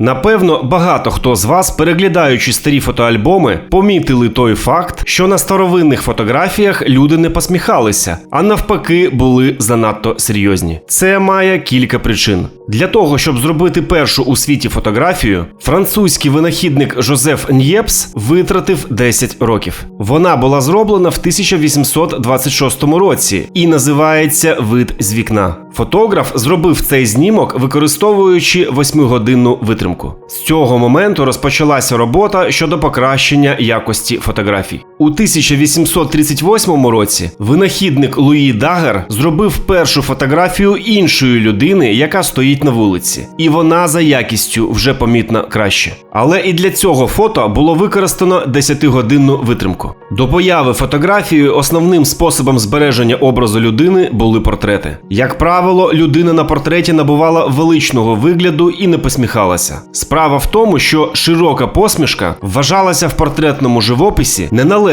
Напевно, багато хто з вас, переглядаючи старі фотоальбоми, помітили той факт, що на старовинних фотографіях люди не посміхалися, а навпаки, були занадто серйозні. Це має кілька причин. Для того, щоб зробити першу у світі фотографію, французький винахідник Жозеф Ньєпс витратив 10 років. Вона була зроблена в 1826 році і називається Вид з вікна. Фотограф зробив цей знімок, використовуючи 8-годинну витримку. З цього моменту розпочалася робота щодо покращення якості фотографій. У 1838 році винахідник Луї Дагер зробив першу фотографію іншої людини, яка стоїть на вулиці, і вона за якістю вже помітно краще. Але і для цього фото було використано 10-годинну витримку. До появи фотографії основним способом збереження образу людини були портрети. Як правило, людина на портреті набувала величного вигляду і не посміхалася. Справа в тому, що широка посмішка вважалася в портретному живописі неналежною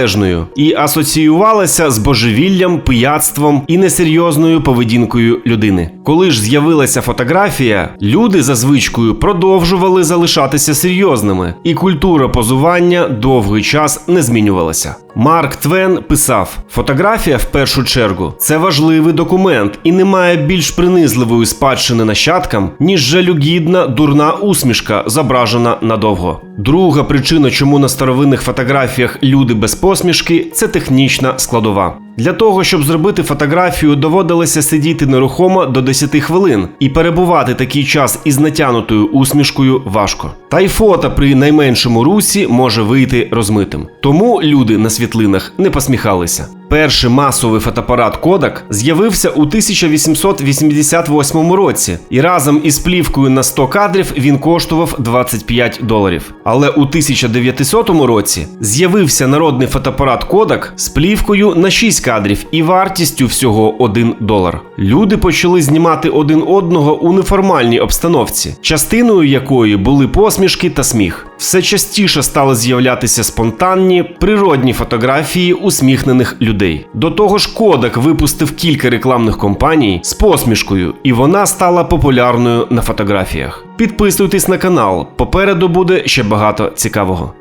і асоціювалася з божевіллям, пияцтвом і несерйозною поведінкою людини. Коли ж з'явилася фотографія, люди за звичкою продовжували залишатися серйозними, і культура позування довгий час не змінювалася. Марк Твен писав: фотографія в першу чергу це важливий документ і немає більш принизливої спадщини нащадкам, ніж жалюгідна дурна усмішка, зображена надовго. Друга причина, чому на старовинних фотографіях люди без посмішки, це технічна складова. Для того, щоб зробити фотографію, доводилося сидіти нерухомо до 10 хвилин, і перебувати такий час із натянутою усмішкою важко. Та й фото при найменшому русі може вийти розмитим. Тому люди на світлинах не посміхалися. Перший масовий фотоапарат Kodak з'явився у 1888 році, і разом із плівкою на 100 кадрів він коштував 25 доларів. Але у 1900 році з'явився народний фотоапарат Kodak з плівкою на 6 кадрів і вартістю всього 1 долар. Люди почали знімати один одного у неформальній обстановці, частиною якої були посмішки та сміх. Все частіше стали з'являтися спонтанні, природні фотографії усміхнених людей. До того ж, Кодак випустив кілька рекламних компаній з посмішкою, і вона стала популярною на фотографіях. Підписуйтесь на канал, попереду буде ще багато цікавого.